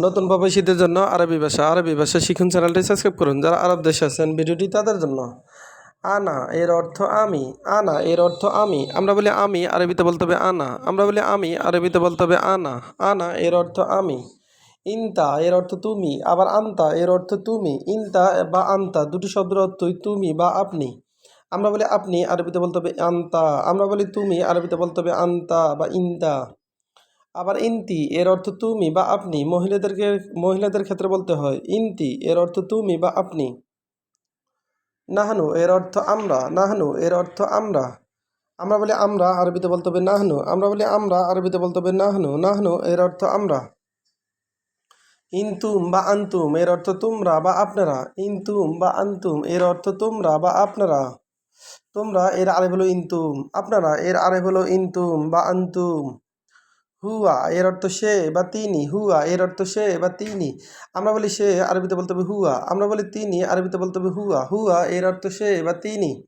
নতুন প্রবাসীদের জন্য আরবি ভাষা আরবি ভাষা শিখুন চ্যানেলটি সাবস্ক্রাইব করুন। যারা আরব দেশে আছেন, ভিডিওটি তাদের জন্য। আনা, এর অর্থ আমি। আনা, এর অর্থ আমি। আমরা বলি আমি, আরবিতে বলতে হবে আনা। আমরা বলি আমি, আরবিতে বলতে হবে আনা। আনা, এর অর্থ আমি। ইনতা, এর অর্থ তুমি। আবার আন্তা, এর অর্থ তুমি। ইনতা বা আন্তা, দুটি শব্দের অর্থই তুমি বা আপনি। আমরা বলি আপনি, আরবিতে বলতে হবে আন্তা। আমরা বলি তুমি, আরবিতে বলতে হবে আন্তা বা ইনতা। আবার ইন্তি, এর অর্থ তুমি বা আপনি। মহিলাদেরকে, মহিলাদের ক্ষেত্রে বলতে হয়, ইন্তি, এর অর্থ তুমি বা আপনি। নাহানু, এর অর্থ আমরা। নাহানু, এর অর্থ আমরা। আমরা বলি আমরা, আরবিতে বলতে হবে নাহনু। আমরা বলি আমরা, আরবিতে বলতে হবে নাহনু। নাহনু, এর অর্থ আমরা। ইনতুম বা আন্তুম, এর অর্থ তোমরা বা আপনারা। ইনতুম বা আন্তুম, এর অর্থ তোমরা বা আপনারা। তোমরা, এর আরে হলো ইনতুম। আপনারা, এর আরে হলো ইনতুম বা আন্তুম। হুয়া, এর অর্থ সে বা তিনি, হুয়া, এর অর্থ সে বা তিনি। আমরা বলি সে, আরবিতে বলতে হবে হুয়া। আমরা বলি তিনি, আরবিতে বলতে হবে হুয়া। হুয়া, এর অর্থ সে বা তিনি।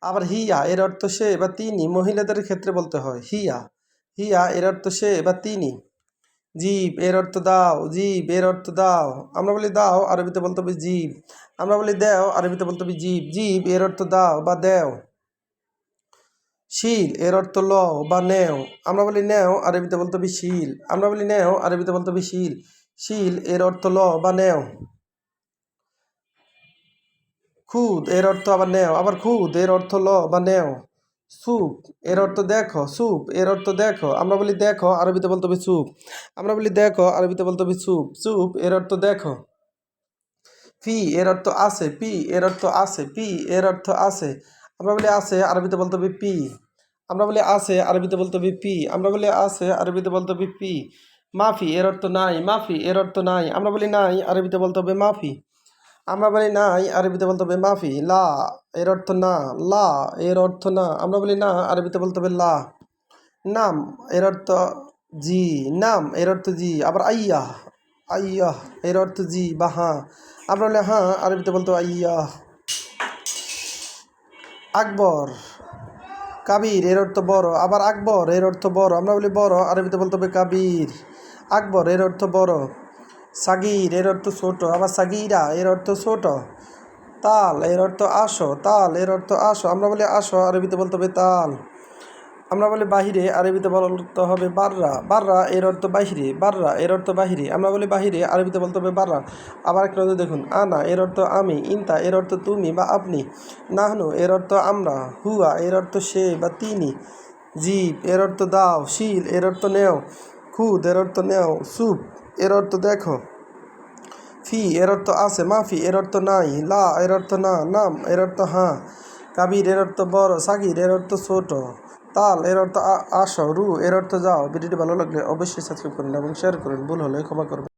আবার হিয়া, এর অর্থ সে বা তিনি। মহিলাদের ক্ষেত্রে বলতে হয় হিয়া। হিয়া, এর অর্থ সে বা তিনি। জীব, এর অর্থ দাও। জীব, এর অর্থ দাও। আমরা বলি দাও, আরবিতে বলতে হবে জীব। আমরা বলি দেও, আরবিতে বলতে হবে জীব। জীব, এর অর্থ দাও বা দেও। শিল এর অর্থ লও বা নেও আমরা বলি নেও আরবিতে বলতে হবে শিল আমরা বলি নেও আরবিতে বলতে হবে শিল শিল এর অর্থ ল বা নেও খুদ এর অর্থ আবার নেও আবার খুদ এর অর্থ ল বা নেও সুপ এর অর্থ দেখো সুপ এর অর্থ দেখো আমরা বলি দেখো আরবিতে বলতে হবে সুপ আমরা বলি দেখো আরবিতে বলতে হবে সুপ সুপ এর অর্থ দেখো ফি এর অর্থ আছে পি এর অর্থ আছে পি এর অর্থ আছে আমরা বলি আছে, আরবিতে বলতে হবে পি। আমরা বলি আছে, আরবিতে বলতে হবে পি। আমরা বলি আছে, আরবিতে বলতে হবে পি। মাফি, এর অর্থ নাই। মাফি, এর অর্থ নাই। আমরা বলি নাই, আরবিতে বলতে হবে মাফি। আমরা বলি নাই, আরবিতে বলতে হবে মাফি। লা, এর অর্থ না। লা, এর অর্থ না। আমরা বলি না, আরবিতে বলতে হবে লা। নাম, এর অর্থ জি। নাম, এর অর্থ জি। আবার আইয়া আইয়া, এর অর্থ জি বা হ্যাঁ আমরা বলি হ্যাঁ আরবিতে বলতে আইয়া। আকবর। কাবির, এর অর্থ বড়। আবার আকবর, এর অর্থ বড়। আমরা বলি বড়, আরবিতে বলতে হবে কাবির। আকবর, এর অর্থ বড়। সাগির, এর অর্থ ছোট। আবার সাগিরা, এর অর্থ ছোট। তাল, এর অর্থ আসো। তাল, এর অর্থ আসো। আমরা বলি আসো, আরবিতে বলতে হবে তাল। আমরা বলি বাহিরে আরবিতে বলতে হবে বাররা বাররা এর অর্থ বাহিরে বাররা এর অর্থ বাহিরে আমরা বলি বাহিরে আরবিতে বলতে হবে বাররা আবার একটা দেখুন আনা এর অর্থ আমি ইনতা এর অর্থ তুমি বা আপনি নাহনু এর অর্থ আমরা হুয়া এর অর্থ সে বা তিনি জীব এর অর্থ দাও শিল এর অর্থ নেও খুদ এর অর্থ নেও সুপ এর অর্থ দেখো ফি এর অর্থ আছে মাফি এর অর্থ নাই লা এর অর্থ না নাম এর অর্থ হাঁ কাবির এর অর্থ বড় সাগির এর অর্থ ছোট তাল, এর অর্থ আসো, রু, এর অর্থ যাও। ভিডিওটি ভালো লাগলে অবশ্যই সাবস্ক্রাইব করুন এবং শেয়ার করুন। ভুল হলে ক্ষমা করবেন।